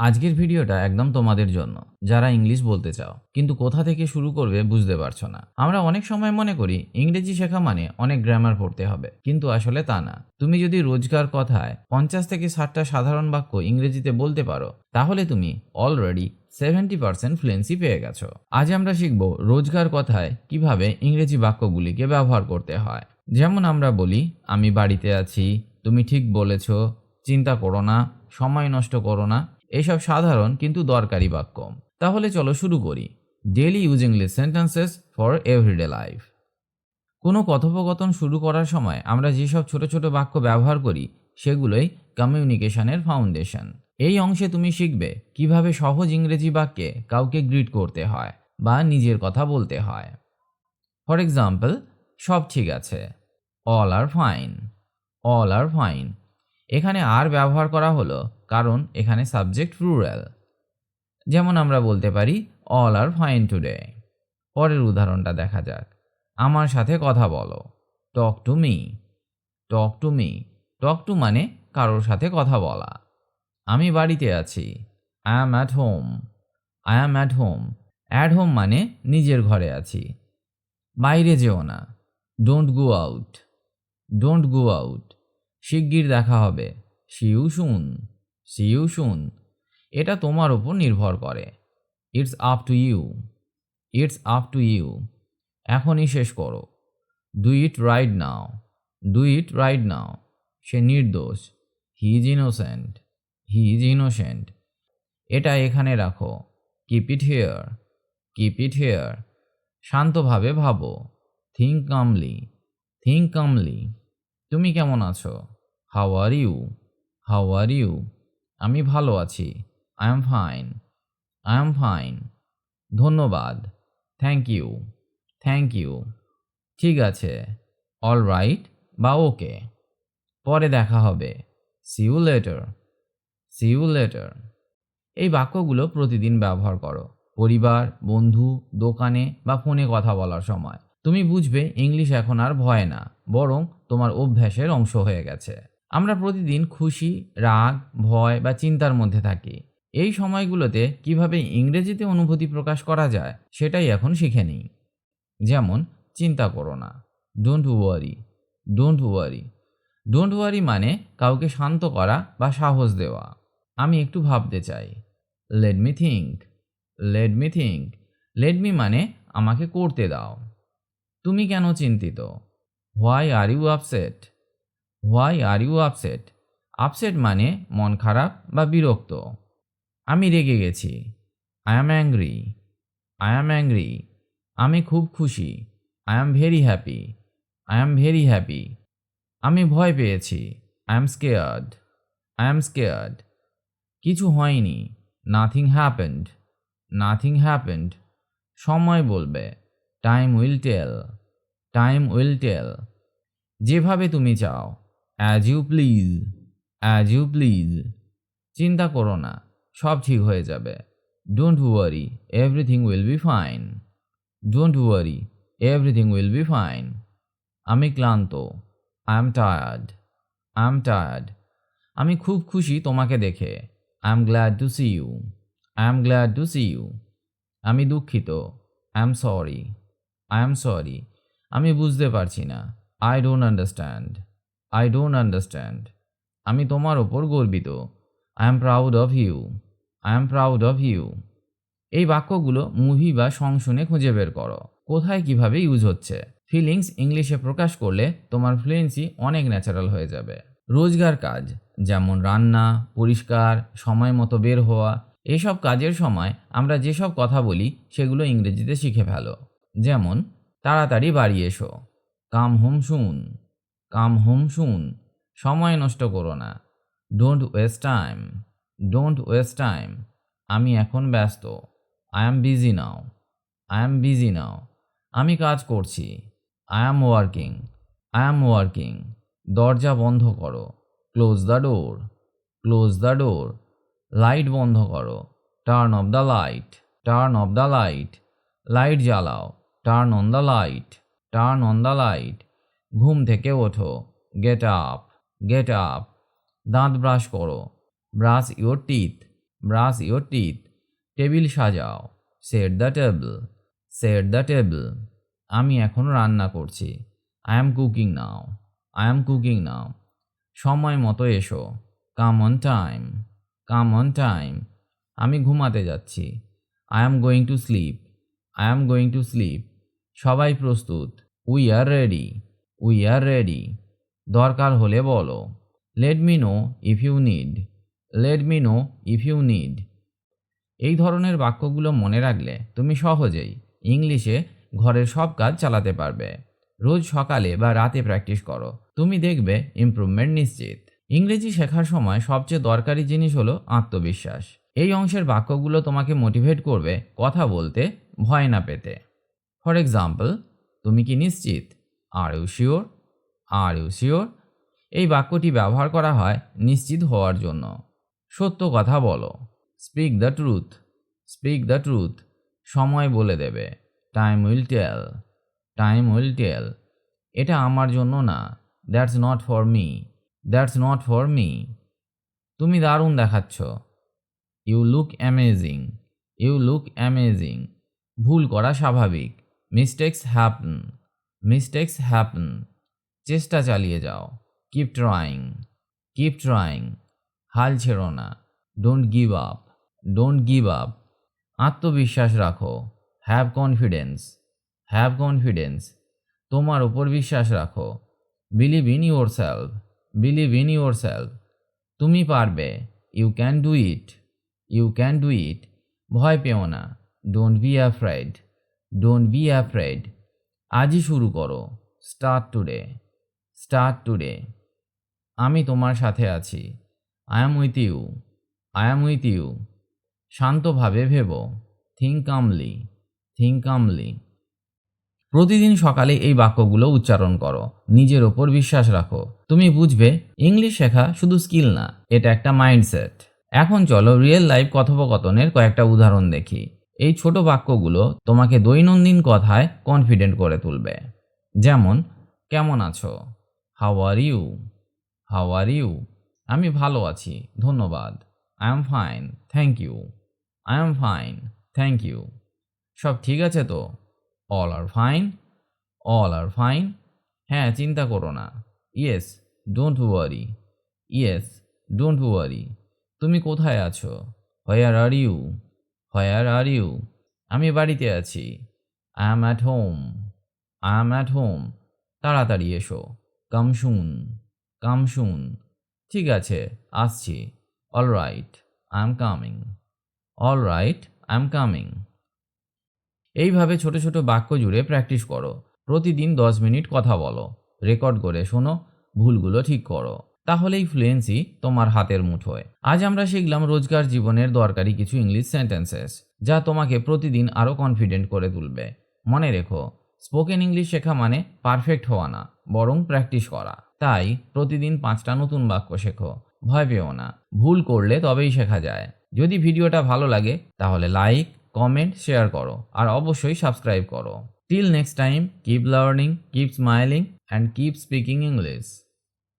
আজকের ভিডিওটা একদম তোমাদের জন্য, যারা ইংলিশ বলতে চাও। কিন্তু কোথা থেকে শুরু করবে বুঝতে পারছ না। আমরা অনেক সময় মনে করি, ইংরেজি শেখা মানে অনেক গ্রামার পড়তে হবে। কিন্তু আসলে তা না। তুমি যদি রোজকার কথায় পঞ্চাশ থেকে ষাটটা সাধারণ বাক্য ইংরেজিতে বলতে পারো, তাহলে তুমি অলরেডি সেভেন্টি পার্সেন্ট ফ্লুয়েন্সি পেয়ে গেছো। আজ আমরা শিখব রোজকার কথায় কীভাবে ইংরেজি বাক্যগুলিকে ব্যবহার করতে হয়। যেমন আমরা বলি, আমি বাড়িতে আছি, তুমি ঠিক বলেছ, চিন্তা করো না, সময় নষ্ট করো না। এইসব সাধারণ কিন্তু দরকারি বাক্য তাহলে চলো শুরু করি। Daily use English sentences for everyday life কোনো কথোপকথন শুরু করার সময় আমরা যেসব ছোট ছোট বাক্য ব্যবহার করি, সেগুলোই কমিউনিকেশনের ফাউন্ডেশন এই অংশে তুমি শিখবে কীভাবে সহজ ইংরেজি বাক্যে কাউকে গ্রিট করতে হয় বা নিজের কথা বলতে হয়। ফর এক্সাম্পল সব ঠিক আছে। All are fine all are fine এখানে আর ব্যবহার করা হলো কারণ এখানে সাবজেক্ট রুরাল যেমন আমরা বলতে পারি অল আর ফাইন টুডে পরের উদাহরণটা দেখা যাক। আমার সাথে কথা বলো। Talk to me talk to me talk to মানে কারোর সাথে কথা বলা। আমি বাড়িতে আছি। I am at home I am at home at home মানে নিজের ঘরে আছি। বাইরে যেও না। Don't go out don't go out শিগগির দেখা হবে। সিউ শুন সিউ শুন এটা তোমার উপর নির্ভর করে। It's up to you it's up to you এখনই শেষ করো। Do it right now do it right now সে নির্দোষ। He is innocent he is innocent এটা এখানে রাখো। Keep it here keep it here শান্তভাবে ভাবো। থিঙ্ক কামলি থিঙ্ক কামলি তুমি কেমন আছো? How are you how are you আমি ভালো আছি। I am fine I am fine ধন্যবাদ। থ্যাংক ইউ থ্যাংক ইউ ঠিক আছে। অল রাইট বা ওকে। পরে দেখা হবে। See you later see you later এই বাক্যগুলো প্রতিদিন ব্যবহার করো। পরিবার, বন্ধু, দোকানে বা ফোনে কথা বলার সময়। তুমি বুঝবে, ইংলিশ এখন আর ভয় না। বরং তোমার অভ্যাসের অংশ হয়ে গেছে। আমরা প্রতিদিন খুশি, রাগ, ভয় বা চিন্তার মধ্যে থাকি। এই সময়গুলোতে কীভাবে ইংরেজিতে অনুভূতি প্রকাশ করা যায়, সেটাই এখন শিখে নিই। যেমন, চিন্তা করো না। Don't worry don't worry don't worry মানে কাউকে শান্ত করা বা সাহস দেওয়া। আমি একটু ভাবতে চাই। Let me think let me think let me মানে আমাকে করতে দাও। তুমি কেন চিন্তিত? Why are you upset why are you upset upset মানে মন খারাপ বা বিরক্ত। আমি রেগে গেছি। I am angry I am angry আমি খুব খুশি। I am very happy I am very happy আমি ভয় পেয়েছি। I am scared I am scared কিছু হয়নি। নাথিং হ্যাপেন্ড নাথিং হ্যাপেন্ড সময় বলবে। Time will tell time will tell যেভাবে তুমি চাও। As you please as you please চিন্তা করো না, সব ঠিক হয়ে যাবে। Don't worry everything will be fine don't worry everything will be fine আমি ক্লান্ত। I am tired I am tired আমি খুব খুশি তোমাকে দেখে। I am glad to see you I am glad to see you আমি দুঃখিত। I am sorry I am sorry আমি বুঝতে পারছি না। I don't understand I don't understand আমি তোমার ওপর গর্বিত। I am proud of you I am proud of you এই বাক্যগুলো মুভি বা সং শুনে খুঁজে বের করো। কোথায় কীভাবে ইউজ হচ্ছে? ফিলিংস ইংলিশে প্রকাশ করলে তোমার ফ্লুয়েন্সি অনেক ন্যাচারাল হয়ে যাবে। রোজগার কাজ, যেমন রান্না, পরিষ্কার, সময় মতো বের হওয়া, এসব কাজের সময় আমরা যেসব কথা বলি সেগুলো ইংরেজিতে শিখে ফেলো। যেমন তাড়াতাড়ি বাড়ি এসো। কাম হোম শুন, কাম হোম শুন, সময় নষ্ট করো না। Don't waste time don't waste time আমি এখন ব্যস্ত I am busy now I am busy now আমি কাজ করছি I am working I am working দরজা বন্ধ করো close the door close the door light বন্ধ করো turn off the light turn off the light light জ্বালাও। Turn on the light turn on the light ঘুম থেকে ওঠো। গেট আপ গেট আপ দাঁত ব্রাশ করো। Brush your teeth brush your teeth table সাজাও। Set the table set the table আমি এখন রান্না করছি। I am cooking now I am cooking now সময় মতো এসো। Come on time come on time আমি ঘুমাতে যাচ্ছি। I am going to sleep I am going to sleep সবাই প্রস্তুত। We are ready we are ready দরকার হলে বলো। Let me know if you need let me know if you need এই ধরনের বাক্যগুলো মনে রাখলে তুমি সহজেই ইংলিশে ঘরের সব কাজ চালাতে পারবে। রোজ সকালে বা রাতে প্র্যাকটিস করো। তুমি দেখবে ইমপ্রুভমেন্ট নিশ্চিত। ইংরেজি শেখার সময় সবচেয়ে দরকারি জিনিস হলো আত্মবিশ্বাস। এই অংশের বাক্যগুলো তোমাকে মোটিভেট করবে কথা বলতে ভয় না পেতে। ফর এক্সাম্পল তুমি কি নিশ্চিত? Are you sure are you sure এই বাক্যটি ব্যবহার করা হয় নিশ্চিত হওয়ার জন্য। সত্য কথা বলো। Speak the truth speak the truth সময় বলে দেবে। Time will tell time will tell এটা আমার জন্য না। That's not for me that's not for me তুমি দারুণ দেখাচ্ছ। You look amazing you look amazing ভুল করা স্বাভাবিক। মিস্টেক্স হ্যাপন মিস্টেক্স হ্যাপন চেষ্টা চালিয়ে যাও। কিপ ট্রাইং কিপ ট্রাইং হাল ছেড়ো না। Don't give up don't give up আত্মবিশ্বাস রাখো। হ্যাভ কনফিডেন্স হ্যাভ কনফিডেন্স তোমার উপর বিশ্বাস রাখো। Believe in yourself believe in yourself তুমি পারবে। You can do it you can do it ভয় পেও না। Don't be afraid don't be afraid আজই শুরু করো। স্টার্ট টুডে স্টার্ট টুডে আমি তোমার সাথে আছি। I am with you I am with you শান্তভাবে ভেবো। থিঙ্ক কামলি থিঙ্ক কামলি প্রতিদিন সকালে এই বাক্যগুলো উচ্চারণ করো। নিজের ওপর বিশ্বাস রাখো। তুমি বুঝবে ইংলিশ শেখা শুধু স্কিল না, এটা একটা মাইন্ডসেট এখন চলো রিয়েল লাইফ কথোপকথনের কয়েকটা উদাহরণ দেখি। এই ছোট বাক্যগুলো তোমাকে দৈনন্দিন কথায় কনফিডেন্ট করে তুলবে। যেমন, কেমন আছো? How are you how are you আমি ভালো আছি, ধন্যবাদ। I am fine thank you I am fine thank you সব ঠিক আছে তো? All are fine all are fine হ্যাঁ চিন্তা করো না। Yes don't worry yes don't worry তুমি কোথায় আছো? Where are you where are you আমি বাড়িতে আছি। I am at home I am at home তাড়াতাড়ি এসো। কাম শুন কাম শুন ঠিক আছে, আসছি। All right I am coming all right I am coming এইভাবে ছোট ছোট বাক্য জুড়ে প্র্যাকটিস করো। প্রতিদিন দশ মিনিট কথা বলো। রেকর্ড করে শোনো। ভুলগুলো ঠিক করো। তাহলেই ফ্লুয়েন্সি তোমার হাতের মুঠোয়। আজ আমরা শিখলাম রোজকার জীবনের দরকারি কিছু ইংলিশ সেন্টেন্সেস যা তোমাকে প্রতিদিন আরও কনফিডেন্ট করে তুলবে। মনে রেখো স্পোকেন ইংলিশ শেখা মানে পারফেক্ট হওয়া না, বরং প্র্যাকটিস করা। তাই প্রতিদিন পাঁচটা নতুন বাক্য শেখো, ভয় পেও না, ভুল করলে তবেই শেখা যায়। যদি ভিডিওটা ভালো লাগে, তাহলে লাইক কমেন্ট শেয়ার করো, আর অবশ্যই সাবস্ক্রাইব করো। Till next time keep learning keep smiling and keep speaking English